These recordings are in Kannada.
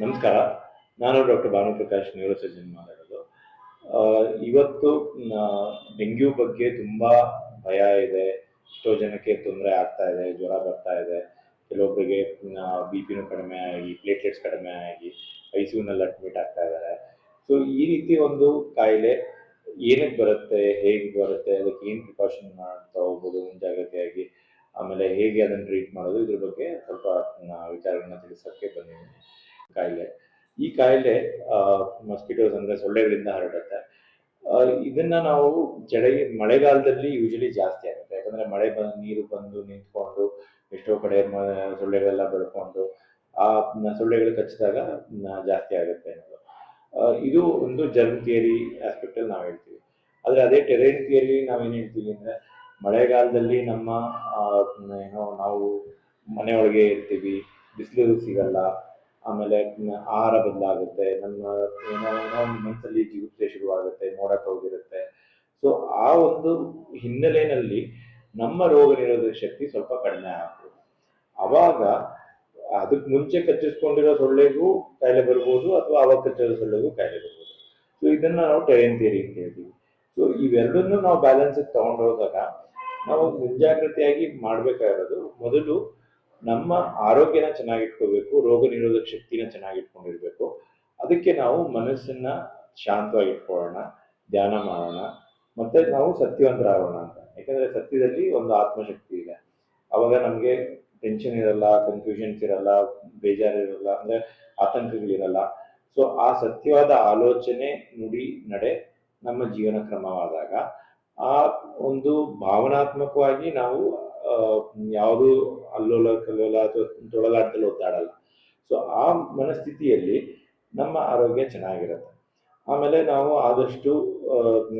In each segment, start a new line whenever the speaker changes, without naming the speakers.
ನಮಸ್ಕಾರ. ನಾನು ಡಾಕ್ಟರ್ ಭಾನುಪ್ರಕಾಶ್ ನ್ಯೂರೋಸರ್ಜನ್ ಮಾತಾಡೋದು. ಇವತ್ತು ಡೆಂಗ್ಯೂ ಬಗ್ಗೆ ತುಂಬಾ ಭಯ ಇದೆ. ಎಷ್ಟೋ ಜನಕ್ಕೆ ತೊಂದರೆ ಆಗ್ತಾ ಇದೆ, ಜ್ವರ ಬರ್ತಾ ಇದೆ. ಕೆಲವೊಬ್ಬರಿಗೆ ಬಿ ಪಿನೂ ಕಡಿಮೆ ಆಗಿ ಪ್ಲೇಟ್ಲೆಟ್ಸ್ ಕಡಿಮೆ ಆಗಿ ಐ ಸಿ ಅಡ್ಮಿಟ್ ಆಗ್ತಾ ಇದ್ದಾರೆ ಸೊ ಈ ರೀತಿ ಒಂದು ಕಾಯಿಲೆ ಏನಕ್ಕೆ ಬರುತ್ತೆ, ಹೇಗೆ ಬರುತ್ತೆ, ಅದಕ್ಕೆ ಏನು ಪ್ರಿಕಾಷನ್ ಮಾಡ್ತಾ ಹೋಗ್ಬೋದು ಮುಂಜಾಗ್ರತೆಯಾಗಿ? ಆಮೇಲೆ ಹೇಗೆ ಅದನ್ನು ಟ್ರೀಟ್ ಮಾಡೋದು? ಇದ್ರ ಬಗ್ಗೆ ಸ್ವಲ್ಪ ವಿಚಾರಗಳನ್ನ ತಿಳಿಸೋಕ್ಕೆ ಬಂದಿದ್ದೀನಿ. ಕಾಯಿಲೆ. ಈ ಕಾಯಿಲೆ ಮಸ್ಕಿಟೋಸ್ ಅಂದರೆ ಸೊಳ್ಳೆಗಳಿಂದ ಹರಡುತ್ತೆ. ಇದನ್ನ ನಾವು ಚಳಿ, ಮಳೆಗಾಲದಲ್ಲಿ ಯೂಶಲಿ ಜಾಸ್ತಿ ಆಗುತ್ತೆ. ಯಾಕಂದ್ರೆ ಮಳೆ ಬಂದು ನೀರು ಬಂದು ನಿಂತ್ಕೊಂಡು ಎಷ್ಟೋ ಕಡೆ ಸೊಳ್ಳೆಗಳೆಲ್ಲ ಬೆಳ್ಕೊಂಡು ಆ ಸೊಳ್ಳೆಗಳು ಕಚ್ಚಿದಾಗ ಜಾಸ್ತಿ ಆಗುತ್ತೆ ಅನ್ನೋದು. ಇದು ಒಂದು ಜರ್ಮ್ ಥಿಯರಿ ಆಸ್ಪೆಕ್ಟ್ ಅಲ್ಲಿ ನಾವು ಹೇಳ್ತೀವಿ. ಆದರೆ ಅದೇ ಟೆರೇನ್ ಥಿಯರಿ ನಾವೇನ್ ಹೇಳ್ತೀವಿ ಅಂದ್ರೆ ಮಳೆಗಾಲದಲ್ಲಿ ನಮ್ಮ ಏನೋ ನಾವು ಮನೆಯೊಳಗೆ ಇರ್ತೀವಿ ಬಿಸಿಲು ಸಿಗಲ್ಲ ಆಮೇಲೆ ಆಹಾರ ಬದಲಾಗುತ್ತೆ ನಮ್ಮ ಏನೋ ಏನೋ ಒಂದು ಮನಸ್ಸಲ್ಲಿ ಜಿಗುಪ್ಸೆ ಶುರುವಾಗುತ್ತೆ ನೋಡಕ್ಕೆ ಹೋಗಿರುತ್ತೆ. ಸೊ ಆ ಒಂದು ಹಿನ್ನೆಲೆಯಲ್ಲಿ ನಮ್ಮ ರೋಗ ನಿರೋಧಕ ಶಕ್ತಿ ಸ್ವಲ್ಪ ಕಡಿಮೆ ಆಗ್ತದೆ ಅವಾಗ ಅದಕ್ಕೆ ಮುಂಚೆ ಕಚ್ಚಿಸ್ಕೊಂಡಿರೋ ಸೊಳ್ಳೆಗೂ ಕಾಯಿಲೆ ಬರ್ಬೋದು ಅಥವಾ ಅವಾಗ ಕಚ್ಚಿರೋ ಸೊಳ್ಳೆಗೂ ಕಾಯಿಲೆ ಬರ್ಬೋದು. ಸೊ ಇದನ್ನ ನಾವು ಟೆರೆನ್ ಥಿಯರಿ ಅಂತ ಹೇಳ್ತೀವಿ. ಸೊ ಇವೆರಡನ್ನೂ ನಾವು ಬ್ಯಾಲೆನ್ಸ್ ತಗೊಂಡು ಹೋದಾಗ ನಾವು ಮುಂಜಾಗ್ರತೆಯಾಗಿ ಮಾಡ್ಬೇಕಾಗಿರೋದು ಮೊದಲು ನಮ್ಮ ಆರೋಗ್ಯನ ಚೆನ್ನಾಗಿಟ್ಕೋಬೇಕು, ರೋಗ ನಿರೋಧಕ ಶಕ್ತಿನ ಚೆನ್ನಾಗಿಟ್ಕೊಂಡಿರ್ಬೇಕು. ಅದಕ್ಕೆ ನಾವು ಮನಸ್ಸನ್ನ ಶಾಂತವಾಗಿಟ್ಕೊಳ್ಳೋಣ, ಧ್ಯಾನ ಮಾಡೋಣ, ಮತ್ತೆ ನಾವು ಸತ್ಯವಂತರಾಗೋಣ ಅಂತ. ಯಾಕಂದ್ರೆ ಸತ್ಯದಲ್ಲಿ ಒಂದು ಆತ್ಮಶಕ್ತಿ ಇದೆ. ಅವಾಗ ನಮಗೆ ಟೆನ್ಷನ್ ಇರಲ್ಲ ಕನ್ಫ್ಯೂಷನ್ಸ್ ಇರಲ್ಲ, ಬೇಜಾರಿರಲ್ಲ, ಅಂದ್ರೆ ಆತಂಕಗಳಿರಲ್ಲ. ಸೊ ಆ ಸತ್ಯವಾದ ಆಲೋಚನೆ ನುಡಿ ನಡೆ ನಮ್ಮ ಜೀವನ ಕ್ರಮವಾದಾಗ ಆ ಒಂದು ಭಾವನಾತ್ಮಕವಾಗಿ ನಾವು ಯಾವುದು ಅಲ್ಲೋಲ, ಕಲ್ಲೋಲ ಅಥವಾ ತೊಳಲಾಟದಲ್ಲಿ ಒದ್ದಾಡಲ್ಲ. ಸೊ ಆ ಮನಸ್ಥಿತಿಯಲ್ಲಿ ನಮ್ಮ ಆರೋಗ್ಯ ಚೆನ್ನಾಗಿರುತ್ತೆ. ಆಮೇಲೆ ನಾವು ಆದಷ್ಟು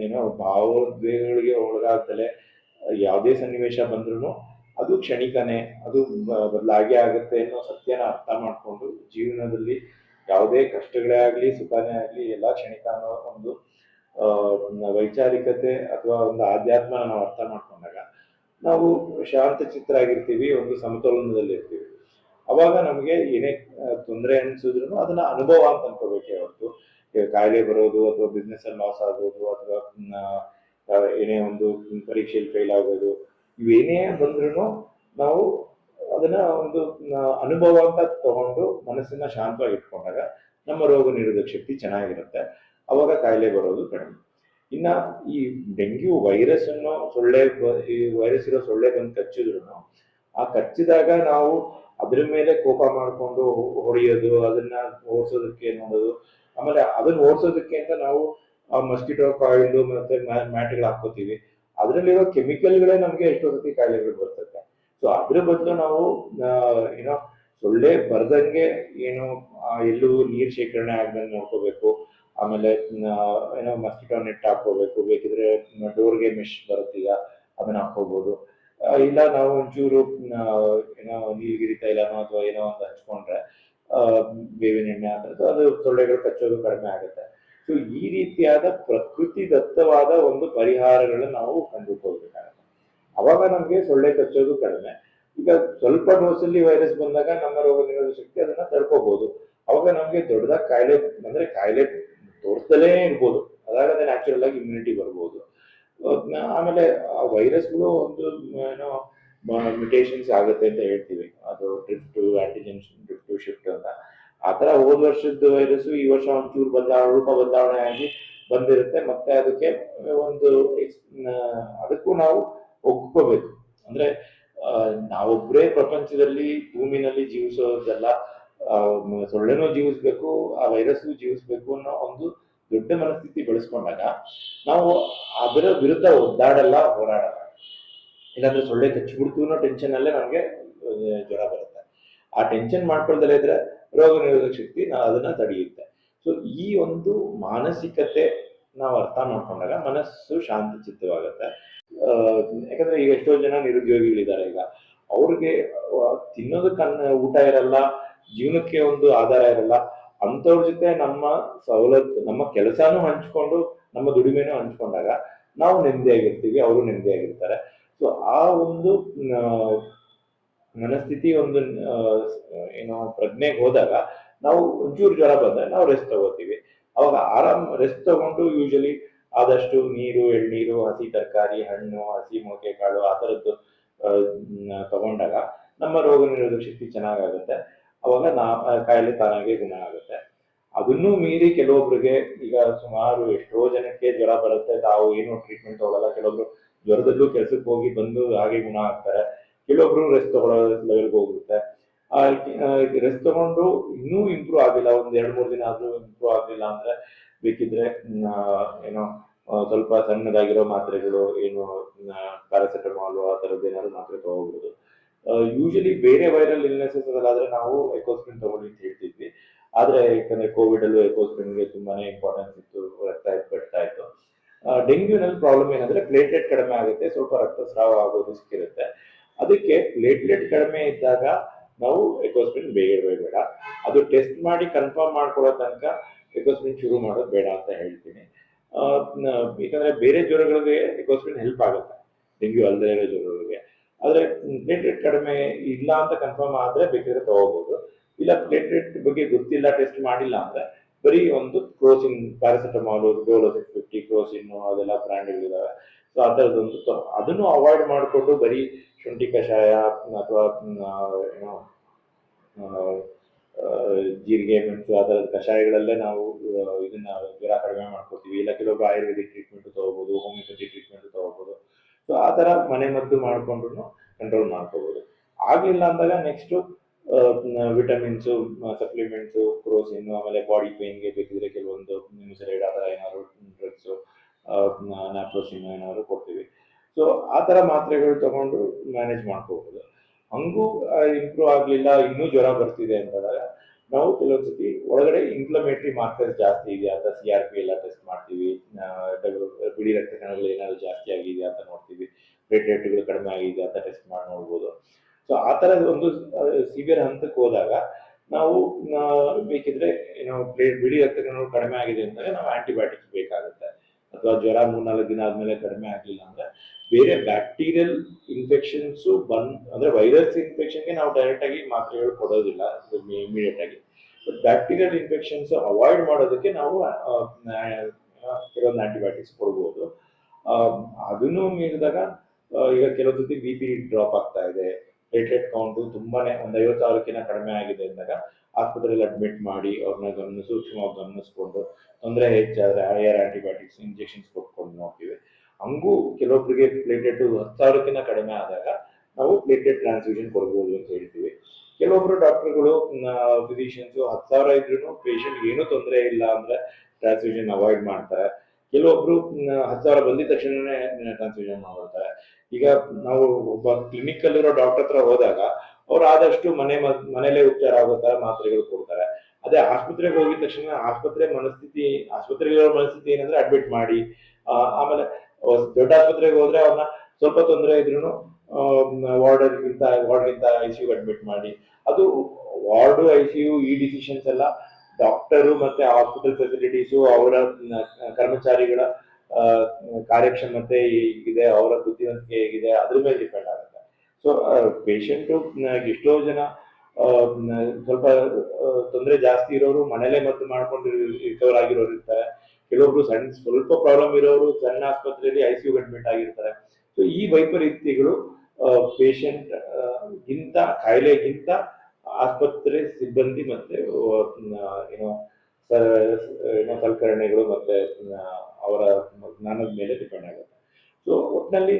ಏನೋ ಭಾವೋದ್ವೇಗಗಳಿಗೆ ಒಳಗಾಗ್ದಲೆ ಯಾವುದೇ ಸನ್ನಿವೇಶ ಬಂದ್ರೂ ಅದು ಕ್ಷಣಿಕನೇ, ಅದು ಬದಲಾಗಿ ಆಗುತ್ತೆ ಅನ್ನೋ ಸತ್ಯನ ಅರ್ಥ ಮಾಡಿಕೊಂಡು ಜೀವನದಲ್ಲಿ ಯಾವುದೇ ಕಷ್ಟಗಳೇ ಆಗಲಿ, ಸುಖನೇ ಆಗಲಿ, ಎಲ್ಲ ಕ್ಷಣಿಕ ಅನ್ನೋ ಒಂದು ವೈಚಾರಿಕತೆ ಅಥವಾ ಒಂದು ಆಧ್ಯಾತ್ಮನ ನಾವು ಅರ್ಥ ಮಾಡ್ಕೊಂಡಾಗ ನಾವು ಶಾಂತ ಚಿತ್ರ ಆಗಿರ್ತೀವಿ ಒಂದು ಸಮತೋಲನದಲ್ಲಿ ಇರ್ತೀವಿ ಅವಾಗ ನಮಗೆ ಏನೇ ತೊಂದರೆ ಅನ್ಸಿದ್ರು ಅದನ್ನ ಅನುಭವ ಅಂತ ಅನ್ಕೋಬೇಕೆ ಹೊರತು. ಕಾಯಿಲೆ ಬರೋದು ಅಥವಾ ಬಿಸ್ನೆಸ್ ಅಲ್ಲಿ ಲಾಸ್ ಆಗೋದು ಅಥವಾ ಏನೇ ಒಂದು ಪರೀಕ್ಷೆಯಲ್ಲಿ ಫೇಲ್ ಆಗೋದು, ಇವೇನೇ ಬಂದ್ರು ನಾವು ಅದನ್ನ ಒಂದು ಅನುಭವ ಅಂತ ತಗೊಂಡು ಮನಸ್ಸನ್ನ ಶಾಂತವಾಗಿ ಇಟ್ಕೊಂಡಾಗ ನಮ್ಮ ರೋಗ ನಿರೋಧಕ ಶಕ್ತಿ ಚೆನ್ನಾಗಿರುತ್ತೆ. ಅವಾಗ ಕಾಯಿಲೆ ಬರೋದು ಕಡಿಮೆ. ಇನ್ನ ಈ ಡೆಂಗ್ಯೂ ವೈರಸ್ ಅನ್ನು ಸೊಳ್ಳೆ ಈ ವೈರಸ್ ಇರೋ ಸೊಳ್ಳೆ ಬಂದು ಕಚ್ಚಿದ್ರು ಆ ಕಚ್ಚಿದಾಗ ನಾವು ಅದ್ರ ಮೇಲೆ ಕೋಪ ಮಾಡ್ಕೊಂಡು ಹೊಡೆಯೋದು, ಅದನ್ನ ಓಡಿಸೋದಕ್ಕೆ ನೋಡೋದು, ಆಮೇಲೆ ಅದನ್ನ ಓಡಿಸೋದಕ್ಕೆ ಅಂತ ನಾವು ಮಸ್ಕಿಟೋ ಕಾಯಿಲ್ ಮತ್ತೆ ಮ್ಯಾಟ್ಗಳು ಹಾಕೋತೀವಿ ಅದರಲ್ಲಿರೋ ಕೆಮಿಕಲ್ಗಳೇ ನಮಗೆ ಎಷ್ಟೋ ಸತಿ ಕಾಯಿಲೆಗಳು ಬರ್ತದೆ. ಸೊ ಅದ್ರ ಬದಲು ನಾವು ಏನೋ ಸೊಳ್ಳೆ ಬರ್ದಂಗೆ ಏನು ಎಲ್ಲೂ ನೀರ್ ಶೇಖರಣೆ ಆಗ್ದಂಗೆ ನೋಡ್ಕೋಬೇಕು. ಆಮೇಲೆ ಏನೋ ಮಸ್ಕಿಟೋ ನೆಟ್ ಹಾಕೋಬೇಕು ಬೇಕಿದ್ರೆ ಡೋರ್ಗೆ ಮೆಶ್ ಬರುತ್ತೀಗ ಅದನ್ನ ಹಾಕೋಬಹುದು ಇಲ್ಲ ನಾವು ಒಂಚೂರು ಏನೋ ನೀಲಗಿರಿ ತೈಲನೋ ಅಥವಾ ಏನೋ ಒಂದು ಹಚ್ಕೊಂಡ್ರೆ ಬೇವಿನ ಎಣ್ಣೆ ಹಾಕಿದ್ರೆ ಅದು ಸೊಳ್ಳೆಗಳು ಕಚ್ಚೋದು ಕಡಿಮೆ ಆಗುತ್ತೆ. ಸೊ ಈ ರೀತಿಯಾದ ಪ್ರಕೃತಿ ದತ್ತವಾದ ಒಂದು ಪರಿಹಾರಗಳನ್ನ ನಾವು ಕಂಡುಕೊಳ್ಬೇಕಾಗುತ್ತೆ. ಅವಾಗ ನಮಗೆ ಸೊಳ್ಳೆ ಕಚ್ಚೋದು ಕಡಿಮೆ. ಈಗ ಸ್ವಲ್ಪ ಡೋಸಲ್ಲಿ ವೈರಸ್ ಬಂದಾಗ ನಮ್ಮ ರೋಗ ನಿರೋಧಕ ಶಕ್ತಿ ಅದನ್ನ ತಡ್ಕೋಬಹುದು ಅವಾಗ ನಮಗೆ ದೊಡ್ಡದಾಗಿ ಕಾಯಿಲೆ, ಅಂದ್ರೆ ಕಾಯಿಲೆ ತೋರಿಸ್ದಲೇ ಇರ್ಬೋದು. ಅದಾಗ ನ್ಯಾಚುರಲ್ ಆಗಿ ಇಮ್ಯುನಿಟಿ ಬರ್ಬೋದು. ಆಮೇಲೆ ಆ ವೈರಸ್ಗಳು ಒಂದು, ಏನೋ ಮ್ಯುಟೇಷನ್ಸ್ ಆಗುತ್ತೆ ಅಂತ ಹೇಳ್ತೀವಿ. ಅದು ಡ್ರಿಫ್ಟ್ ಆಂಟಿಜೆನ್ ಡ್ರಿಫ್ಟ್ ಶಿಫ್ಟ್ ಅಂತ. ಆ ಥರ ಹೋದ ವರ್ಷದ ವೈರಸ್ ಈ ವರ್ಷ ಒಂಚೂರು ಬದಲಾವಣೆ ರೂಪ ಬದಲಾವಣೆ ಆಗಿ ಬಂದಿರುತ್ತೆ. ಮತ್ತೆ ಅದಕ್ಕೆ ಒಂದು ಅದಕ್ಕೂ ನಾವು ಒಗ್ಕೋಬೇಕು. ಅಂದ್ರೆ ನಾವೊಬ್ಬರೇ ಪ್ರಪಂಚದಲ್ಲಿ ಭೂಮಿನಲ್ಲಿ ಜೀವಿಸೋದೆಲ್ಲ. ಸೊಳ್ಳೆನೂ ಜೀವಿಸ್ಬೇಕು, ಆ ವೈರಸ್ ಜೀವಿಸ್ಬೇಕು ಅನ್ನೋ ಒಂದು ದೊಡ್ಡ ಮನಸ್ಥಿತಿ ಬೆಳೆಸ್ಕೊಂಡಾಗ ನಾವು ಅದರ ವಿರುದ್ಧ ಒದ್ದಾಡಲ್ಲ, ಹೋರಾಡಲ್ಲ. ಇಲ್ಲಾಂದ್ರೆ ಸೊಳ್ಳೆ ಕಚ್ಚಿಬಿಡ್ತು ಅನ್ನೋ ಟೆನ್ಷನ್ ಅಲ್ಲೇ ನಮಗೆ ಜ್ವರ ಬರುತ್ತೆ. ಆ ಟೆನ್ಷನ್ ಮಾಡ್ಕೊಳ್ದಲೇ ಇದ್ರೆ ರೋಗ ನಿರೋಧಕ ಶಕ್ತಿ ನಾವು ಅದನ್ನ ತಡೆಯುತ್ತೆ. ಸೊ ಈ ಒಂದು ಮಾನಸಿಕತೆ ನಾವು ಅರ್ಥ ಮಾಡ್ಕೊಂಡಾಗ ಮನಸ್ಸು ಶಾಂತಿ ಚಿತ್ತವಾಗುತ್ತೆ. ಯಾಕಂದ್ರೆ ಈಗ ಎಷ್ಟೋ ಜನ ನಿರುದ್ಯೋಗಿಗಳಿದ್ದಾರೆ ಈಗ. ಅವ್ರಿಗೆ ತಿನ್ನೋದಕ್ಕೆ ಊಟ ಇರಲ್ಲ, ಜೀವನಕ್ಕೆ ಒಂದು ಆಧಾರ ಇರಲ್ಲ. ಅಂಥವ್ರ ಜೊತೆ ನಮ್ಮ ಸವಲತ್ತು, ನಮ್ಮ ಕೆಲಸನೂ ಹಂಚ್ಕೊಂಡು, ನಮ್ಮ ದುಡಿಮೆನೂ ಹಂಚ್ಕೊಂಡಾಗ ನಾವು ನೆಮ್ಮದಿಯಾಗಿರ್ತೀವಿ, ಅವರು ನೆಮ್ಮದಿಯಾಗಿರ್ತಾರೆ. ಸೊ ಆ ಒಂದು ಮನಸ್ಥಿತಿ ಒಂದು ಏನೋ ಪ್ರಜ್ಞೆಗೆ ಹೋದಾಗ ನಾವು ಒಂಚೂರು ಜ್ವರ ಬಂದ್ರೆ ನಾವು ರೆಸ್ಟ್ ತಗೋತೀವಿ. ಅವಾಗ ಆರಾಮ್ ರೆಸ್ಟ್ ತಗೊಂಡು ಯೂಶಲಿ ಆದಷ್ಟು ನೀರು, ಎಳ್ನೀರು, ಹಸಿ ತರಕಾರಿ, ಹಣ್ಣು, ಹಸಿ ಮೊಳಕೆ ಕಾಳು ಆ ಥರದ್ದು ತಗೊಂಡಾಗ ನಮ್ಮ ರೋಗ ನಿರೋಧಕ ಶಕ್ತಿ ಚೆನ್ನಾಗಾಗುತ್ತೆ. ಅವಾಗ ನಾ ಕಾಯಿಲೆ ತಾನಾಗೆ ಗುಣ ಆಗುತ್ತೆ. ಅದನ್ನೂ ಮೀರಿ ಕೆಲವೊಬ್ರಿಗೆ ಈಗ ಸುಮಾರು ಎಷ್ಟೋ ಜನಕ್ಕೆ ಜ್ವರ ಬರುತ್ತೆ, ತಾವು ಏನು ಟ್ರೀಟ್ಮೆಂಟ್ ತಗೊಳ್ಳಲ್ಲ ಕೆಲವೊಬ್ರು ಜ್ವರದಲ್ಲೂ ಕೆಲ್ಸಕ್ಕೆ ಹೋಗಿ ಬಂದು ಹಾಗೆ ಗುಣ ಆಗ್ತಾರೆ. ಕೆಲವೊಬ್ರು ರೆಸ್ಟ್ ತಗೊಳ್ಳೋ ಲೆವೆಲ್ಗೆ ಹೋಗುತ್ತೆ ರೆಸ್ಟ್ ತಗೊಂಡು ಇನ್ನೂ ಇಂಪ್ರೂವ್ ಆಗಿಲ್ಲ ಒಂದ್ ಎರಡ್ ಮೂರು ದಿನ ಆದ್ರೂ ಇಂಪ್ರೂವ್ ಆಗಿಲ್ಲ ಅಂದ್ರೆ ಬೇಕಿದ್ರೆ ಏನೋ ಸ್ವಲ್ಪ ಸಣ್ಣದಾಗಿರೋ ಮಾತ್ರೆಗಳು, ಏನು ಪ್ಯಾರಾಸೆಟಮಾಲ್ ಆ ಥರದ್ದು ಏನಾದ್ರು ಮಾತ್ರೆ ತಗೋಬಹುದು ಯೂಶಲಿ ಬೇರೆ ವೈರಲ್ ಇಲ್ನೆಸಸ್ ಆದ್ರೆ ನಾವು ಎಕೋಸ್ಪಿನ್ ತಗೊಳ್ಳಿ ಅಂತ ಹೇಳ್ತಿದ್ವಿ. ಆದ್ರೆ ಯಾಕಂದ್ರೆ ಕೋವಿಡ್ ಅಲ್ಲೂ ಎಕೋಸ್ಪಿನ್ಗೆ ತುಂಬಾನೇ ಇಂಪಾರ್ಟೆನ್ಸ್ ಇತ್ತು, ರಕ್ತ ಕಟ್ತಾ ಇತ್ತು. ಡೆಂಗ್ಯೂನಲ್ಲಿ ಪ್ರಾಬ್ಲಮ್ ಏನಂದ್ರೆ ಪ್ಲೇಟ್ಲೆಟ್ ಕಡಿಮೆ ಆಗುತ್ತೆ, ಸ್ವಲ್ಪ ರಕ್ತಸ್ರಾವ ಆಗೋ ರಿಸ್ಕ್ ಇರುತ್ತೆ. ಅದಕ್ಕೆ ಪ್ಲೇಟ್ಲೆಟ್ ಕಡಿಮೆ ಇದ್ದಾಗ ನಾವು ಎಕೋಸ್ಪಿನ್ ಬೇಗ ಬೇಡ ಅದು ಟೆಸ್ಟ್ ಮಾಡಿ ಕನ್ಫರ್ಮ್ ಮಾಡ್ಕೊಳ್ಳೋ ತನಕ ಎಕೋಸ್ಪಿನ್ ಶುರು ಮಾಡೋದು ಬೇಡ ಅಂತ ಹೇಳ್ತೀನಿ. ಯಾಕಂದ್ರೆ ಬೇರೆ ಜ್ವರಗಳಿಗೆ ಎಕೋಸ್ಪಿನ್ ಹೆಲ್ಪ್ ಆಗುತ್ತೆ. ಡೆಂಗ್ಯೂ ಅಲ್ಲದೆ ಇರೋ ಜ್ವರಗಳಿಗೆ. ಆದ್ರೆ ಪ್ಲೇಟ್ಲೆಟ್ ಕಡಿಮೆ ಇಲ್ಲ ಅಂತ ಕನ್ಫರ್ಮ್ ಆದ್ರೆ ಬೇಕಿದ್ರೆ ತಗೋಬಹುದು ಇಲ್ಲ ಪ್ಲೇಟ್ಲೆಟ್ ಬಗ್ಗೆ ಗೊತ್ತಿಲ್ಲ ಟೆಸ್ಟ್ ಮಾಡಿಲ್ಲ ಅಂದ್ರೆ ಬರೀ ಒಂದು Crocin paracetamol Dolo six fifty Crocin ಅದೆಲ್ಲ ಬ್ರ್ಯಾಂಡ್ಗಳಿದಾವೆ ಸೊ ಆ ಥರದ್ದೊಂದು ಅದನ್ನು ಅವಾಯ್ಡ್ ಮಾಡಿಕೊಂಡು ಬರೀ ಶುಂಠಿ ಕಷಾಯ ಅಥವಾ ಏನೋ ಜೀರಿಗೆ, ಮೆಣಸು, ಆ ಥರದ ಕಷಾಯಗಳಲ್ಲೇ ನಾವು ಇದನ್ನ ಜ್ವರ ಕಡಿಮೆ ಮಾಡ್ಕೋತೀವಿ. ಇಲ್ಲ ಕೆಲವೊಬ್ಬರು ಆಯುರ್ವೇದಿಕ್ ಟ್ರೀಟ್ಮೆಂಟ್ ತಗೋಬಹುದು ಹೋಮಿಯೋಪತಿ ಟ್ರೀಟ್ಮೆಂಟ್ ತಗೋಬಹುದು ಸೊ ಆ ಥರ ಮನೆ ಮದ್ದು ಮಾಡ್ಕೊಂಡು ಕಂಟ್ರೋಲ್ ಮಾಡ್ಕೋಬೋದು. ಆಗಲಿಲ್ಲ ಅಂದಾಗ ನೆಕ್ಸ್ಟ್ ವಿಟಮಿನ್ಸು ಸಪ್ಲಿಮೆಂಟ್ಸು ಕ್ರೋಸಿನ್ ಆಮೇಲೆ ಬಾಡಿ ಪೇನ್ಗೆ ಬೇಕಿದ್ರೆ ಕೆಲವೊಂದು ನಿಮಿಸರೈಡ್, ಆ ಥರ ಏನಾದ್ರು ಡ್ರಗ್ಸು ನ್ಯಾಪ್ರೋಸಿನ್ ಏನಾದ್ರು ಕೊಡ್ತೀವಿ. ಸೊ ಆ ಥರ ಮಾತ್ರೆಗಳು ತಗೊಂಡು ಮ್ಯಾನೇಜ್ ಮಾಡ್ಕೋಬೋದು. ಹಂಗೂ ಇಂಪ್ರೂವ್ ಆಗಲಿಲ್ಲ, ಇನ್ನೂ ಜ್ವರ ಬರ್ತಿದೆ ಅಂದಾಗ ನಾವು ಕೆಲವೊಂದ್ಸತಿ ಒಳಗಡೆ ಇನ್ಫ್ಲಮೇಟರಿ ಮಾರ್ಕರ್ಸ್ ಜಾಸ್ತಿ ಇದೆಯಾ ಅಂತ ಸಿ ಆರ್ ಪಿ ಎಲ್ಲ ಟೆಸ್ಟ್ ಮಾಡ್ತೀವಿ. ಬಿಳಿ ರಕ್ತ ಕಣಗಳು ಏನಾದ್ರು ಜಾಸ್ತಿ ಆಗಿದೆಯಾ ಅಂತ ನೋಡ್ತೀವಿ. ಪ್ಲೇಟ್ಲೆಟ್ಗಳು ಕಡಿಮೆ ಆಗಿದೆಯಾ ಅಂತ ಟೆಸ್ಟ್ ಮಾಡಿ ನೋಡ್ಬೋದು. ಸೊ ಆ ಥರ ಒಂದು ಸಿವಿಯರ್ ಹಂತಕ್ಕೆ ಹೋದಾಗ ನಾವು ಬೇಕಿದ್ರೆ ಏನೋ ಬಿಳಿ ರಕ್ತ ಕಡಿಮೆ ಆಗಿದೆ ಅಂತಂದರೆ ನಾವು ಆಂಟಿಬಯೋಟಿಕ್ಸ್ ಬೇಕಾಗುತ್ತೆ. ಅಥವಾ ಜ್ವರ ಮೂರ್ನಾಲ್ಕು ದಿನ ಆದ್ಮೇಲೆ ಕಡಿಮೆ ಆಗಲಿಲ್ಲ ಅಂದ್ರೆ ಬೇರೆ ಬ್ಯಾಕ್ಟೀರಿಯಲ್ ಇನ್ಫೆಕ್ಷನ್ಸ್ ಬಂದ್, ಅಂದರೆ ವೈರಸ್ ಇನ್ಫೆಕ್ಷನ್ಗೆ ನಾವು ಡೈರೆಕ್ಟ್ ಆಗಿ ಮಾತ್ರೆಗಳು ಕೊಡೋದಿಲ್ಲ ಇಮಿಡಿಯೇಟ್ ಆಗಿ. ಬಟ್ ಬ್ಯಾಕ್ಟೀರಿಯಲ್ ಇನ್ಫೆಕ್ಷನ್ಸ್ ಅವಾಯ್ಡ್ ಮಾಡೋದಕ್ಕೆ ನಾವು ಕೆಲವೊಂದು ಆಂಟಿಬಯೋಟಿಕ್ಸ್ ಕೊಡ್ಬೋದು. ಅದನ್ನು ಮೀರಿದಾಗ ಈಗ ಕೆಲವೊಂದು ಬಿ ಪಿ ಡ್ರಾಪ್ ಆಗ್ತಾ ಇದೆ. ಪ್ಲೇಟ್ಲೆಟ್ ಕೌಂಟು ತುಂಬಾನೇ ಒಂದು ಐವತ್ತು ಸಾವಿರಕ್ಕಿಂತ ಕಡಿಮೆ ಆಗಿದೆ ಅಂದಾಗ, ಆಸ್ಪತ್ರೆಯಲ್ಲಿ ಅಡ್ಮಿಟ್ ಮಾಡಿ ಅವ್ರನ್ನ ಗಮನ ಸೂಕ್ಷ್ಮವಾಗಿ ಗಮನಿಸ್ಕೊಂಡು, ತೊಂದರೆ ಹೆಚ್ಚಾದ್ರೆ ಹೈಯರ್ ಆಂಟಿಬಯೋಟಿಕ್ಸ್ ಇಂಜೆಕ್ಷನ್ಸ್ ಕೊಟ್ಕೊಂಡು ನೋಡ್ತೀವಿ. ಹಂಗೂ ಕೆಲವೊಬ್ಬರಿಗೆ ಪ್ಲೇಟೆಟ್ ಹತ್ತು ಸಾವಿರಕ್ಕಿಂತ ಕಡಿಮೆ ಆದಾಗ ನಾವು ಪ್ಲೇಟೆಡ್ ಟ್ರಾನ್ಸ್ಫ್ಯೂಷನ್ ಕೊಡ್ಬೋದು ಅಂತ ಹೇಳ್ತೀವಿ. ಕೆಲವೊಬ್ರು ಡಾಕ್ಟರ್ಗಳು ಫಿಸಿಷಿಯನ್ಸ್ ಹತ್ತು ಸಾವಿರ ಇದ್ರೂ ಪೇಷಂಟ್ ಏನೂ ತೊಂದರೆ ಇಲ್ಲ ಅಂದ್ರೆ ಟ್ರಾನ್ಸ್ಫ್ಯೂಷನ್ ಅವಾಯ್ಡ್ ಮಾಡ್ತಾರೆ. ಕೆಲವೊಬ್ರು ಹತ್ತು ಸಾವಿರ ಬಂದಿದ ತಕ್ಷಣನೇ ಟ್ರಾನ್ಸ್ಫ್ಯೂಷನ್ ಮಾಡ್ತಾರೆ. ಈಗ ನಾವು ಒಬ್ಬ ಕ್ಲಿನಿಕ್ ಅಲ್ಲಿರೋ ಡಾಕ್ಟರ್ ಹತ್ರ ಹೋದಾಗ ಅವ್ರು ಆದಷ್ಟು ಮನೆ ಮನೆಯಲ್ಲೇ ಉಪಚಾರ ಆಗೋ ತರ ಮಾತ್ರೆಗಳು ಕೊಡ್ತಾರೆ. ಅದೇ ಆಸ್ಪತ್ರೆಗೆ ಹೋಗಿದ ತಕ್ಷಣ ಆಸ್ಪತ್ರೆ ಮನಸ್ಥಿತಿ ಆಸ್ಪತ್ರೆಗಿರೋ ಮನಸ್ಥಿತಿ ಏನಂದ್ರೆ ಅಡ್ಮಿಟ್ ಮಾಡಿ ಆಮೇಲೆ ದೊಡ್ಡ ಆಸ್ಪತ್ರೆಗೆ ಹೋದ್ರೆ ಅವ್ರನ್ನ ಸ್ವಲ್ಪ ತೊಂದರೆ ಇದ್ರು ವಾರ್ಡ್ಗಿಂತ ವಾರ್ಡ್ಗಿಂತ ಐ ಸಿ ಯು ಅಡ್ಮಿಟ್ ಮಾಡಿ. ಅದು ವಾರ್ಡು ಐ ಸಿ ಯು ಈ ಡಿಸಿಷನ್ಸ್ ಎಲ್ಲ ಡಾಕ್ಟರು ಮತ್ತೆ ಹಾಸ್ಪಿಟಲ್ ಫೆಸಿಲಿಟೀಸು ಅವರ ಕರ್ಮಚಾರಿಗಳ ಕಾರ್ಯಕ್ಷಮತೆ ಹೇಗಿದೆ, ಅವರ ಬುದ್ಧಿವಂತಿಕೆ ಹೇಗಿದೆ, ಅದ್ರ ಮೇಲೆ ಡಿಪೆಂಡ್ ಆಗುತ್ತೆ. ಸೊ ಪೇಷಂಟು ಎಷ್ಟೋ ಜನ ಸ್ವಲ್ಪ ತೊಂದರೆ ಜಾಸ್ತಿ ಇರೋರು ಮನೇಲೆ ಮದ್ದು ಮಾಡ್ಕೊಂಡು ರಿಕವರ್ ಆಗಿರೋರು ಇರ್ತಾರೆ. ಕೆಲವೊಬ್ರು ಸಣ್ಣ, ಸ್ವಲ್ಪ ಪ್ರಾಬ್ಲಮ್ ಇರೋರು ಸಣ್ಣ ಆಸ್ಪತ್ರೆಯಲ್ಲಿ ಐ ಸಿ ಯು ಅಡ್ಮಿಟ್ ಆಗಿರ್ತಾರೆ. ಸೊ ಈ ವೈಪರೀತ್ಯಗಳು ಪೇಷಂಟ್ ಗಿಂತ, ಕಾಯಿಲೆಗಿಂತ ಆಸ್ಪತ್ರೆ ಸಿಬ್ಬಂದಿ ಮತ್ತೆ ಏನೋ ಏನೋ ಸಲಕರಣೆಗಳು ಮತ್ತೆ ಅವರ ಜ್ಞಾನದ ಮೇಲೆ ಡಿಪೆಂಡ್ ಆಗುತ್ತೆ. ಸೊ ಒಟ್ಟಿನಲ್ಲಿ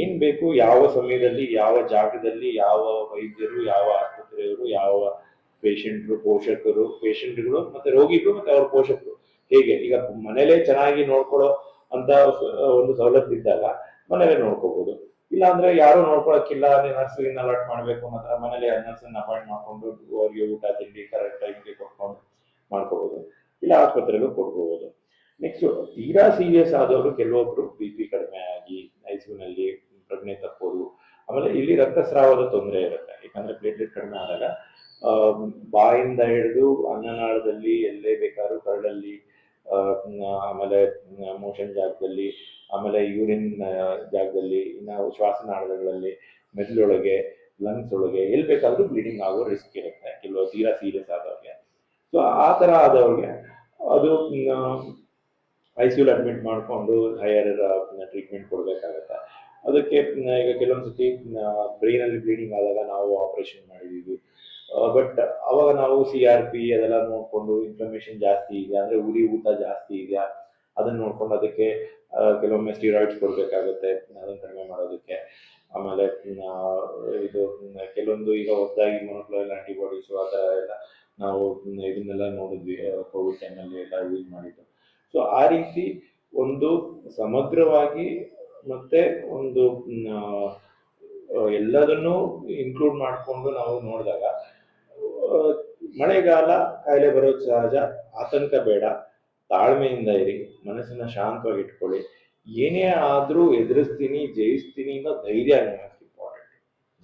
ಏನ್ ಬೇಕು, ಯಾವ ಸಮಯದಲ್ಲಿ, ಯಾವ ಜಾಗದಲ್ಲಿ, ಯಾವ ವೈದ್ಯರು, ಯಾವ ಆಸ್ಪತ್ರೆಯವರು, ಯಾವ ಪೇಷಂಟ್ರು ಪೋಷಕರು ಪೇಷಂಟ್ಗಳು ಮತ್ತೆ ರೋಗಿಗಳು ಮತ್ತೆ ಅವ್ರ ಪೋಷಕರು. ಹೇಗೆ? ಈಗ ಮನೇಲೆ ಚೆನ್ನಾಗಿ ನೋಡ್ಕೊಳ್ಳೋ ಅಂತ ಒಂದು ಸವಲತ್ತು ಇದ್ದಾಗ ಮನೇಲೆ ನೋಡ್ಕೋಬಹುದು ಇಲ್ಲ ಅಂದ್ರೆ ಯಾರು ನೋಡ್ಕೊಳಕ್ಕಿಲ್ಲ ನರ್ಸರಿನ ಅಲರ್ಟ್ ಮಾಡ್ಬೇಕು ಅನ್ನೋ ಮನೇಲಿ ನರ್ಸನ್ನ ಅಪಾಯಿಂಟ್ ಮಾಡ್ಕೊಂಡು ಅವ್ರಿಗೆ ಊಟ, ತಿಂಡಿ ಕರೆಕ್ಟ್ ಟೈಮ್ಗೆ ಕೊಟ್ಕೊಂಡು ಮಾಡ್ಕೋಬಹುದು ಇಲ್ಲ, ಆಸ್ಪತ್ರೆಗೂ ಕೊಡ್ಕೋಬಹುದು ನೆಕ್ಸ್ಟ್ ತೀರಾ ಸೀರಿಯಸ್ ಆದವರು ಕೆಲವೊಬ್ರು ಬಿ ಪಿ ಕಡಿಮೆ ಆಗಿ ಮೈಸೂರಿನಲ್ಲಿ ಪ್ರಜ್ಞೆ ತಪ್ಪೋದು, ಆಮೇಲೆ ಇಲ್ಲಿ ರಕ್ತಸ್ರಾವದ ತೊಂದರೆ ಇರುತ್ತೆ. ಯಾಕಂದ್ರೆ ಪ್ಲೇಟ್ಲೆಟ್ ಕಡಿಮೆ ಆದಾಗ ಬಾಯಿಂದ ಹಿಡಿದು ಅನ್ನನಾಳದಲ್ಲಿ ಎಲ್ಲೇ ಬೇಕಾದ್ರೂ ಕರಳಲ್ಲಿ ಆಮೇಲೆ ಮೋಷನ್ ಜಾಗದಲ್ಲಿ, ಆಮೇಲೆ ಯೂರಿನ್ ಜಾಗದಲ್ಲಿ, ಇನ್ನು ಶ್ವಾಸನಾಳಗಳಲ್ಲಿ ಮೆದುಳೊಳಗೆ ಲಂಗ್ಸ್ ಒಳಗೆ ಎಲ್ಲಿ ಬೇಕಾದರೂ ಬ್ಲೀಡಿಂಗ್ ಆಗೋ ರಿಸ್ಕ್ ಇರುತ್ತೆ. ಕೆಲವು ತೀರಾ ಸೀರಿಯಸ್ ಆದವ್ರಿಗೆ. ಸೊ ಆ ಥರ ಆದವ್ರಿಗೆ ಅದು ಐ ಸಿ ಅಡ್ಮಿಟ್ ಮಾಡಿಕೊಂಡು ಹೈಯರ್ ಟ್ರೀಟ್ಮೆಂಟ್ ಕೊಡಬೇಕಾಗತ್ತೆ. ಅದಕ್ಕೆ ಈಗ ಕೆಲವೊಂದು ಸತಿ ಬ್ರೈನಲ್ಲಿ ಬ್ಲೀಡಿಂಗ್ ಆದಾಗ ನಾವು ಆಪರೇಷನ್ ಮಾಡಿದ್ದೀವಿ ಬಟ್ ಅವಾಗ ನಾವು ಸಿ ಆರ್ ಪಿ ಅದೆಲ್ಲ ನೋಡಿಕೊಂಡು ಇನ್ಫ್ಲಮೇಷನ್ ಜಾಸ್ತಿ ಇದೆಯಾ ಅಂದರೆ ಉರಿ ಊತ ಜಾಸ್ತಿ ಇದೆಯಾ ಅದನ್ನ ನೋಡ್ಕೊಂಡು ಅದಕ್ಕೆ ಕೆಲವೊಮ್ಮೆ ಸ್ಟೀರಾಯ್ಡ್ಸ್ ಕೊಡಬೇಕಾಗುತ್ತೆ, ಅದನ್ನು ಕಡಿಮೆ ಮಾಡೋದಕ್ಕೆ. ಆಮೇಲೆ ಇದು, ಕೆಲವೊಂದು ಈಗ ಹೊಸದಾಗಿ ಮೊನೋಕ್ಲೋನಲ್ ಆಂಟಿಬಾಡೀಸ್ ಆ ಥರ ಎಲ್ಲ ನಾವು ಇದನ್ನೆಲ್ಲ ನೋಡಿದ್ವಿ ಕೋವಿಡ್ ಟೈಮಲ್ಲಿ ಎಲ್ಲ ಯೂಸ್ ಮಾಡಿದ್ದು. ಸೊ ಆ ರೀತಿ ಒಂದು ಸಮಗ್ರವಾಗಿ ಮತ್ತೆ ಒಂದು ಎಲ್ಲದನ್ನು ಇನ್ಕ್ಲೂಡ್ ಮಾಡಿಕೊಂಡು ನಾವು ನೋಡಿದಾಗ ಮಳೆಗಾಲ ಕಾಯಿಲೆ ಬರೋದು ಸಹಜ ಆತಂಕ ಬೇಡ. ತಾಳ್ಮೆಯಿಂದ ಇರಿ, ಮನಸ್ಸನ್ನ ಶಾಂತವಾಗಿ ಇಟ್ಕೊಳ್ಳಿ. ಏನೇ ಆದ್ರೂ ಎದುರಿಸ್ತೀನಿ, ಜಯಿಸ್ತೀನಿ ಅನ್ನೋ ಧೈರ್ಯ ಇಂಪಾರ್ಟೆಂಟ್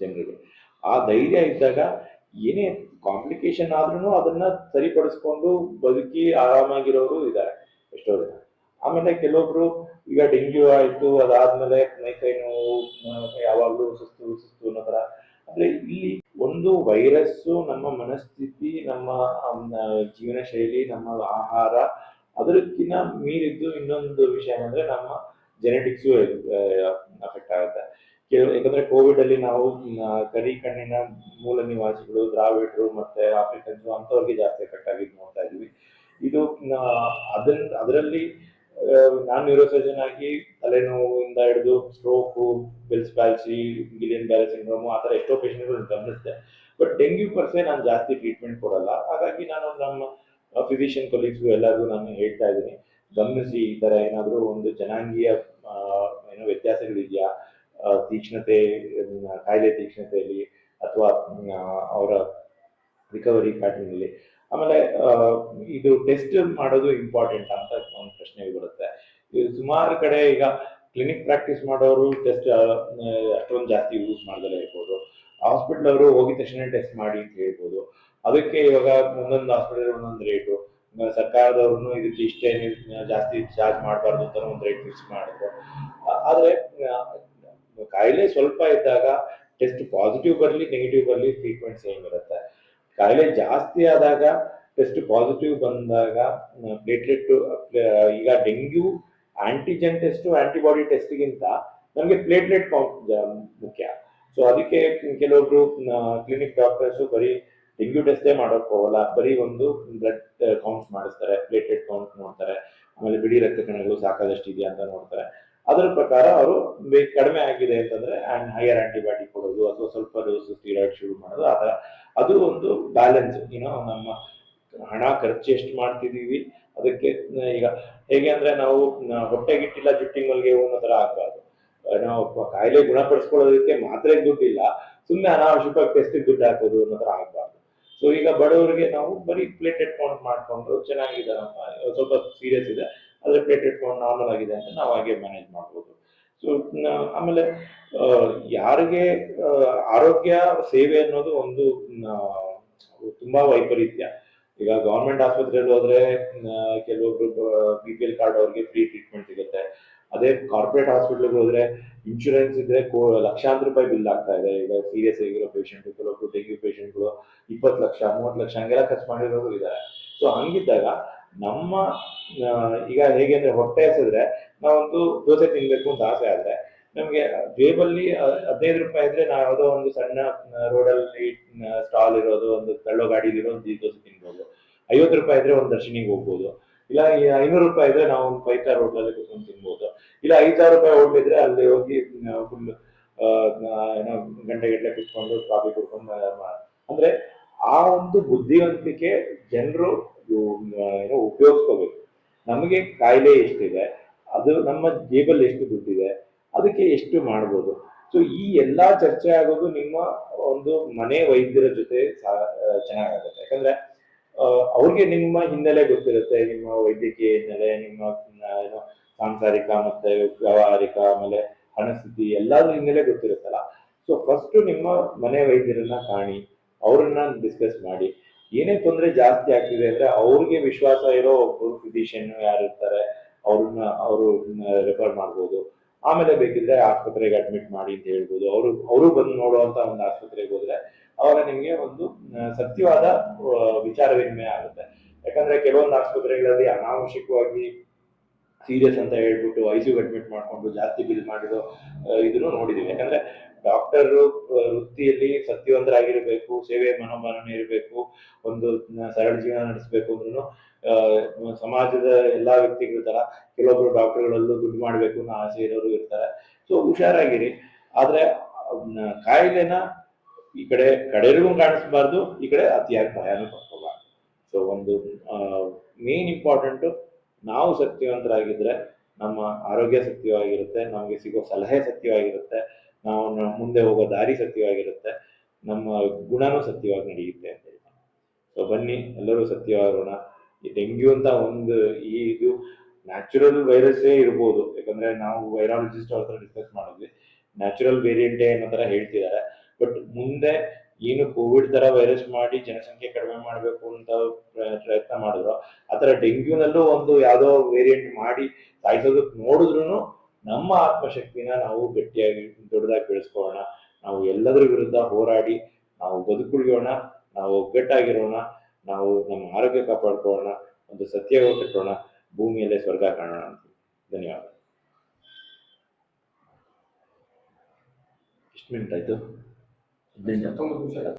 ಜನರಿಗೆ. ಆ ಧೈರ್ಯ ಇದ್ದಾಗ ಏನೇ ಕಾಂಪ್ಲಿಕೇಶನ್ ಆದ್ರೂ ಅದನ್ನ ಸರಿಪಡಿಸ್ಕೊಂಡು ಬದುಕಿ ಆರಾಮಾಗಿರೋರು ಇದ್ದಾರೆ. ಎಷ್ಟೋ ಜನ. ಆಮೇಲೆ ಕೆಲವೊಬ್ರು, ಈಗ ಡೆಂಗ್ಯೂ ಆಯ್ತು, ಅದಾದ್ಮೇಲೆ ಮೈಕೈ ನೋವು, ಯಾವಾಗಲೂ ಸುಸ್ತು ಸುಸ್ತು ಅನ್ನೋ ಥರ ಅಂದ್ರೆ ಇಲ್ಲಿ ಒಂದು ವೈರಸ್ಸು, ನಮ್ಮ ಮನಸ್ಥಿತಿ, ನಮ್ಮ ಜೀವನ ಶೈಲಿ ನಮ್ಮ ಆಹಾರ ಅದಕ್ಕಿಂತ ಮೀರಿದ್ದು ಇನ್ನೊಂದು ವಿಷಯ ಅಂದ್ರೆ ನಮ್ಮ ಜೆನೆಟಿಕ್ಸು ಅಫೆಕ್ಟ್ ಆಗುತ್ತೆ. ಕೆಲವು ಯಾಕಂದ್ರೆ ಕೋವಿಡ್ ಅಲ್ಲಿ ನಾವು ಕರಿ ಕಣ್ಣಿನ ಮೂಲ ನಿವಾಸಿಗಳು, ದ್ರಾವಿಡರು ಮತ್ತೆ ಆಫ್ರಿಕನ್ಸ್ ಅಂತವ್ರಿಗೆ ಜಾಸ್ತಿ ಎಫೆಕ್ಟ್ ಆಗಿದ್ದು ನೋಡ್ತಾ ಇದೀವಿ ಇದು ನ- ಅದನ್, ಅದರಲ್ಲಿ ನಾನ್ ನ್ಯೂರೋಸರ್ಜನ್ ಆಗಿ ತಲೆನೋವಿಂದ ಹಿಡಿದು ಸ್ಟ್ರೋಕು ಬೆಲ್ಸ್ ಪ್ಯಾಲ್ಸಿ ಗಿಲಿಯನ್ ಬ್ಯಾರೆ ಸಿಂಡ್ರೋಮು ಆ ಥರ ಎಷ್ಟೋ ಪೇಷಂಟ್ಗಳು ಗಮನಿಸಿದೆ. ಬಟ್ ಡೆಂಗ್ಯೂ ಪರ್ಸೆ ನಾನು ಜಾಸ್ತಿ ಟ್ರೀಟ್ಮೆಂಟ್ ಕೊಡಲ್ಲ. ಹಾಗಾಗಿ ನಾನು ನಮ್ಮ ಫಿಸಿಷಿಯನ್ ಕೊಲೀಗ್ಸ್ಗೂ ಎಲ್ಲರಿಗೂ ನಾನು ಹೇಳ್ತಾ ಇದ್ದೀನಿ. ಗಮನಿಸಿ, ಈ ಥರ ಏನಾದರೂ ಒಂದು ಜನಾಂಗೀಯ ಏನೋ ವ್ಯತ್ಯಾಸಗಳಿದೆಯಾ? ತೀಕ್ಷ್ಣತೆ, ಕಾಯಿಲೆ ತೀಕ್ಷ್ಣತೆಯಲ್ಲಿ ಅಥವಾ ಅವರ ರಿಕವರಿ ಪ್ಯಾಟರ್ನಲ್ಲಿ ಆಮೇಲೆ ಇದು ಟೆಸ್ಟ್ ಮಾಡೋದು ಇಂಪಾರ್ಟೆಂಟ್ ಅಂತ ಒಂದು ಪ್ರಶ್ನೆ ಬರುತ್ತೆ. ಸುಮಾರು ಕಡೆ ಈಗ ಕ್ಲಿನಿಕ್ ಪ್ರಾಕ್ಟೀಸ್ ಮಾಡೋರು ಟೆಸ್ಟ್ ಅಷ್ಟೊಂದು ಜಾಸ್ತಿ ಯೂಸ್ ಮಾಡ್ದಲೇ ಇರ್ಬೋದು. ಹಾಸ್ಪಿಟಲ್ ಅವರು ಹೋಗಿದ ತಕ್ಷಣ ಟೆಸ್ಟ್ ಮಾಡಿ ಅಂತ ಹೇಳ್ಬೋದು. ಅದಕ್ಕೆ ಇವಾಗ ಒಂದೊಂದು ಹಾಸ್ಪಿಟಲ್ ಒಂದೊಂದು ರೇಟು ಸರ್ಕಾರದವ್ರು ಇದಕ್ಕೆ ಇಷ್ಟೇ ಜಾಸ್ತಿ ಚಾರ್ಜ್ ಮಾಡಬಾರ್ದು ಅಂತ ಒಂದು ರೇಟ್ ಫಿಕ್ಸ್ ಮಾಡಿದ್ರು. ಆದ್ರೆ ಕಾಯಿಲೆ ಸ್ವಲ್ಪ ಇದ್ದಾಗ ಟೆಸ್ಟ್ ಪಾಸಿಟಿವ್ ಬರಲಿ ನೆಗೆಟಿವ್ ಬರಲಿ ಟ್ರೀಟ್ಮೆಂಟ್ ಸೇಮ್ ಇರುತ್ತೆ. ಕಾಯಿಲೆ ಜಾಸ್ತಿ ಆದಾಗ ಟೆಸ್ಟ್ ಪಾಸಿಟಿವ್ ಬಂದಾಗ ಪ್ಲೇಟ್ಲೆಟ್ ಈಗ ಡೆಂಗ್ಯೂ ಆಂಟಿಜೆನ್ ಟೆಸ್ಟ್ ಆಂಟಿಬಾಡಿ ಟೆಸ್ಟ್ಗಿಂತ ನಮಗೆ ಪ್ಲೇಟ್ಲೆಟ್ ಕೌಂಟ್ ಮುಖ್ಯ. ಸೊ ಅದಕ್ಕೆ ಕೆಲವೊಬ್ರು ಕ್ಲಿನಿಕ್ ಡಾಕ್ಟರ್ಸು ಬರೀ ಡೆಂಗ್ಯೂ ಟೆಸ್ಟೇ ಮಾಡೋಕೆ ಹೋಗಲ್ಲ. ಬರೀ ಒಂದು ಬ್ಲಡ್ ಕೌಂಟ್ಸ್ ಮಾಡಿಸ್ತಾರೆ. ಪ್ಲೇಟ್ಲೆಟ್ ಕೌಂಟ್ ನೋಡ್ತಾರೆ. ಆಮೇಲೆ ಬಿಡಿ ರಕ್ತ ಕಣಗಳು ಸಾಕಾದಷ್ಟು ಇದೆಯಾ ಅಂತ ನೋಡ್ತಾರೆ. ಅದರ ಪ್ರಕಾರ ಅವರು ಕಡಿಮೆ ಆಗಿದೆ ಅಂತಂದ್ರೆ ಹೈಯರ್ ಆಂಟಿಬಾಡಿ ಕೊಡೋದು, ಅಥವಾ ಸ್ವಲ್ಪ ಡೋಸ್ ಸ್ಟೀರಾಯ್ಡ್ ಶುರು ಮಾಡೋದು, ಆ ಥರ ಅದು ಒಂದು ಬ್ಯಾಲೆನ್ಸ್ ಏನೋ ನಮ್ಮ ಹಣ ಖರ್ಚು ಎಷ್ಟು ಮಾಡ್ತಿದ್ದೀವಿ ಅದಕ್ಕೆ, ಈಗ ಹೇಗೆ ಅಂದ್ರೆ ನಾವು ಹೊಟ್ಟೆ ಹೊಟ್ಟೆಗಿಟ್ಟಿಲ್ಲ ಜುಟ್ಟಿ ಮಲ್ಗೆ ಅನ್ನೋ ಥರ ಆಗಬಾರ್ದು. ನಾವು ಕಾಯಿಲೆ ಗುಣಪಡಿಸ್ಕೊಳ್ಳೋದಕ್ಕೆ ಮಾತ್ರ ದುಡ್ಡಿಲ್ಲ ಸುಮ್ಮನೆ ಅನಾವಶ್ಯಕವಾಗಿ ಟೆಸ್ಟ್ ದುಡ್ಡು ಹಾಕೋದು ಅನ್ನೋ ಥರ ಆಗಬಾರ್ದು. ಸೊ ಈಗ ಬಡವರಿಗೆ ನಾವು ಬರೀ ಪ್ಲೇಟೆಡ್ ಎಟ್ಕೊಂಡು ಮಾಡ್ಕೊಂಡು ನಮ್ಮ ಸ್ವಲ್ಪ ಸೀರಿಯಸ್ ಇದೆ ಅದ್ರ ಪ್ಲೇಟೆಡ್ ಪೌಂಡ್ ನಾರ್ಮಲ್ ಆಗಿದೆ ಅಂತ ನಾವು ಹಾಗೆ ಮ್ಯಾನೇಜ್ ಮಾಡ್ಬೋದು. ಸೊ ಆಮೇಲೆ ಯಾರಿಗೆ ಆರೋಗ್ಯ ಸೇವೆ ಅನ್ನೋದು ಒಂದು ತುಂಬಾ ವೈಪರೀತ್ಯ. ಈಗ ಗವರ್ಮೆಂಟ್ ಆಸ್ಪತ್ರೆಯಲ್ಲಿ ಹೋದ್ರೆ ಕೆಲವೊಬ್ರು ಬಿ ಪಿ ಎಲ್ ಕಾರ್ಡ್ ಅವ್ರಿಗೆ ಫ್ರೀ ಟ್ರೀಟ್ಮೆಂಟ್ ಸಿಗುತ್ತೆ. ಅದೇ ಕಾರ್ಪೊರೇಟ್ ಹಾಸ್ಪಿಟ್ಲಿಗೆ ಹೋದ್ರೆ ಇನ್ಶೂರೆನ್ಸ್ ಇದ್ರೆ ಲಕ್ಷಾಂತರ ರೂಪಾಯಿ ಬಿಲ್ ಆಗ್ತಾ ಇದೆ. ಈಗ ಸೀರಿಯಸ್ ಆಗಿರೋ ಪೇಷಂಟ್ ಕೆಲವೊಬ್ರು ಡೆಂಗ್ಯೂ ಪೇಷಂಟ್ಗಳು ಇಪ್ಪತ್ತು ಲಕ್ಷ, ಮೂವತ್ತು ಲಕ್ಷ, ಹಂಗೆಲ್ಲ ಖರ್ಚು ಮಾಡಿರೋರು ಇದ್ದಾರೆ. ಸೊ ಹಂಗಿದ್ದಾಗ ನಮ್ಮ ಈಗ ಹೇಗೆ ಅಂದ್ರೆ ಹೊಟ್ಟೆ ಹಸಿದ್ರೆ ನಾವೊಂದು ದೋಸೆ ತಿನ್ಬೇಕು ಅಂತ ಆಸೆ ಆದ್ರೆ, ನಮ್ಗೆ ಜೇಬಲ್ಲಿ ಹದಿನೈದು ರೂಪಾಯಿ ಇದ್ರೆ ನಾವು ಯಾವುದೋ ಒಂದು ಸಣ್ಣ ರೋಡಲ್ಲಿ ಸ್ಟಾಲ್ ಇರೋದು, ಒಂದು ತಳ್ಳೋ ಗಾಡಿಲಿರೋ ಒಂದು ದೋಸೆ ತಿನ್ಬೋದು. ಐವತ್ತು ರೂಪಾಯಿ ಇದ್ರೆ ಒಂದು ದರ್ಶನಿಗೆ ಹೋಗ್ಬೋದು. ಇಲ್ಲ ಐನೂರು ರೂಪಾಯಿ ಇದ್ರೆ ನಾವು ಒಂದು ಫೈವ್ ಸ್ಟಾರ್ ಹೋಟ್ಲಲ್ಲಿ ಕುತ್ಕೊಂಡು ತಿನ್ಬೋದು. ಇಲ್ಲ, ಐದು ಸಾವಿರ ರೂಪಾಯಿ ಹೋಗಿದ್ರೆ ಅಲ್ಲಿ ಹೋಗಿ ಫುಲ್ ಏನೋ ಗಂಟೆಗಟ್ಟಲೆ ಕುತ್ಕೊಂಡು ಕಾಫಿ ಕುಡ್ಕೊಂಡು ಅಂದ್ರೆ ಆ ಒಂದು ಬುದ್ಧಿವಂತಿಕೆ ಜನರು ಏನೋ ಉಪಯೋಗಿಸ್ಕೋಬೇಕು. ನಮಗೆ ಕಾಯಿಲೆ ಎಷ್ಟಿದೆ? ಅದು ನಮ್ಮ ಜೇಬಲ್ಲಿ ಎಷ್ಟು ದುಡ್ಡಿದೆ, ಅದಕ್ಕೆ ಎಷ್ಟು ಮಾಡ್ಬೋದು. ಸೊ ಈ ಎಲ್ಲಾ ಚರ್ಚೆ ಆಗೋದು ನಿಮ್ಮ ಒಂದು ಮನೆ ವೈದ್ಯರ ಜೊತೆ ಚೆನ್ನಾಗಾಗುತ್ತೆ. ಯಾಕಂದ್ರೆ ಅವ್ರಿಗೆ ನಿಮ್ಮ ಹಿನ್ನೆಲೆ ಗೊತ್ತಿರುತ್ತೆ, ನಿಮ್ಮ ವೈದ್ಯಕೀಯ ಹಿನ್ನೆಲೆ, ನಿಮ್ಮ ಏನು ಸಾಂಸಾರಿಕ ಮತ್ತೆ ವ್ಯವಹಾರಿಕ, ಆಮೇಲೆ ಹಣಸ್ಥಿತಿ ಎಲ್ಲಾದ್ರ ಹಿನ್ನೆಲೆ ಗೊತ್ತಿರುತ್ತಲ್ಲ. ಸೊ ಫಸ್ಟ್ ನಿಮ್ಮ ಮನೆ ವೈದ್ಯರನ್ನ ಕಾಣಿ, ಅವ್ರನ್ನ ಡಿಸ್ಕಸ್ ಮಾಡಿ. ಏನೇ ತೊಂದರೆ ಜಾಸ್ತಿ ಆಗ್ತಿದೆ ಅಂದ್ರೆ ಅವ್ರಿಗೆ ವಿಶ್ವಾಸ ಇರೋ ಒಬ್ಬರು ಫಿಸಿಷಿಯನ್ ಯಾರು ಇರ್ತಾರೆ ಅವ್ರನ್ನ, ಅವರು ರೆಫರ್ ಮಾಡ್ಬೋದು. ಆಮೇಲೆ ಬೇಕಿದ್ರೆ ಆಸ್ಪತ್ರೆಗೆ ಅಡ್ಮಿಟ್ ಮಾಡಿ ಅಂತ ಹೇಳ್ಬೋದು. ಅವರು ಅವರು ಬಂದು ನೋಡುವಂತ ಒಂದು ಆಸ್ಪತ್ರೆಗೆ ಹೋದ್ರೆ ಅವಾಗ ನಿಮಗೆ ಒಂದು ಸತ್ಯವಾದ ವಿಚಾರ ವಿನಿಮಯ ಆಗುತ್ತೆ. ಯಾಕಂದ್ರೆ ಕೆಲವೊಂದು ಆಸ್ಪತ್ರೆಗಳಲ್ಲಿ ಅನಾವಶ್ಯಕವಾಗಿ ಸೀರಿಯಸ್ ಅಂತ ಹೇಳ್ಬಿಟ್ಟು ಐ ಸಿ ಅಡ್ಮಿಟ್ ಮಾಡ್ಕೊಂಡು ಜಾಸ್ತಿ ಬಿಲ್ ಮಾಡಿರೋ ಇದನ್ನು ನೋಡಿದೀವಿ. ಯಾಕಂದ್ರೆ ಡಾಕ್ಟರ್ ವೃತ್ತಿಯಲ್ಲಿ ಸತ್ಯವಂತರಾಗಿರ್ಬೇಕು ಸೇವೆ ಮನೋಭಾವನೆ ಇರಬೇಕು, ಒಂದು ಸರಳ ಜೀವನ ನಡೆಸಬೇಕು ಅಂದ್ರೂ ಸಮಾಜದ ಎಲ್ಲಾ ವ್ಯಕ್ತಿಗಳ ತರ ಕೆಲವೊಬ್ರು ಡಾಕ್ಟರ್ಗಳಲ್ಲೂ ದುಡ್ಡು ಮಾಡಬೇಕು ಅನ್ನೋ ಆಸೆ ಇರೋರು ಇರ್ತಾರೆ. ಸೊ, ಹುಷಾರಾಗಿರಿ. ಆದ್ರೆ ಕಾಯಿಲೆನ ಈ ಕಡೆ ಕಡೆಗೂ ಕಾಣಿಸ್ಬಾರ್ದು, ಈ ಕಡೆ ಅತಿಯಾಗಿ ಭಯನೂ ಪಡ್ಕೋಬಾರ್ದು ಸೊ, ಒಂದು ಮೇನ್ ಇಂಪಾರ್ಟೆಂಟ್ ನಾವು ಸತ್ಯವಂತರಾಗಿದ್ರೆ ನಮ್ಮ ಆರೋಗ್ಯ ಸತ್ಯವಾಗಿರುತ್ತೆ, ನಮಗೆ ಸಿಗೋ ಸಲಹೆ ಸತ್ಯವಾಗಿರುತ್ತೆ. ನಾವು ಮುಂದೆ ಹೋಗೋ ದಾರಿ ಸತ್ಯವಾಗಿರುತ್ತೆ. ನಮ್ಮ ಗುಣನೂ ಸತ್ಯವಾಗಿ ನಡೆಯುತ್ತೆ ಅಂತ ಹೇಳ್ತೀನಿ ಸೊ ಬನ್ನಿ, ಎಲ್ಲರೂ ಸತ್ಯವಾಗೋಣ. ಈ ಡೆಂಗ್ಯೂ ಅಂತ ಒಂದು ಈ ಇದು ನ್ಯಾಚುರಲ್ ವೈರಸ್ಸೇ ಇರ್ಬೋದು. ಯಾಕಂದ್ರೆ ನಾವು ವೈರಾಲಜಿಸ್ಟ್ ಅವ್ರ ಹತ್ರ ಡಿಸ್ಕಸ್ ಮಾಡಿದ್ವಿ. ನ್ಯಾಚುರಲ್ ವೇರಿಯಂಟೇ ಅನ್ನೋ ತರ ಹೇಳ್ತಿದ್ದಾರೆ. ಬಟ್ ಮುಂದೆ ಏನು ಕೋವಿಡ್ ತರ ವೈರಸ್ ಮಾಡಿ ಜನಸಂಖ್ಯೆ ಕಡಿಮೆ ಮಾಡಬೇಕು ಅಂತ ಪ್ರ- ಪ್ರಯತ್ನ ಮಾಡಿದ್ರು ಆತರ ಡೆಂಗ್ಯೂನಲ್ಲೂ ಒಂದು ಯಾವ್ದೋ ವೇರಿಯಂಟ್ ಮಾಡಿ ಸಾಯಿಸೋದಕ್ಕೆ ನೋಡಿದ್ರು ನಮ್ಮ ಆತ್ಮಶಕ್ತಿನ ನಾವು ಗಟ್ಟಿಯಾಗಿ ದೊಡ್ಡದಾಗಿ ಬೆಳೆಸ್ಕೊಳ್ಳೋಣ. ನಾವು ಎಲ್ಲದರ ವಿರುದ್ಧ ಹೋರಾಡಿ, ನಾವು ಬದುಕುಳಿಯೋಣ, ನಾವು ಒಗ್ಗಟ್ಟಾಗಿರೋಣ, ನಾವು ನಮ್ಮ ಆರೋಗ್ಯ ಕಾಪಾಡ್ಕೊಳ್ಳೋಣ, ಒಂದು ಸತ್ಯ ಕಟ್ಟೋಣ, ಭೂಮಿಯಲ್ಲೇ ಸ್ವರ್ಗ ಕಾಣೋಣ ಅಂತ. ಧನ್ಯವಾದ. ಎಷ್ಟು ಮಿನಿಟ್ ಆಯ್ತು. ಹದಿನೆಂಟು
ಹತ್ತೊಂಬತ್ತು ನಿಮಿಷ.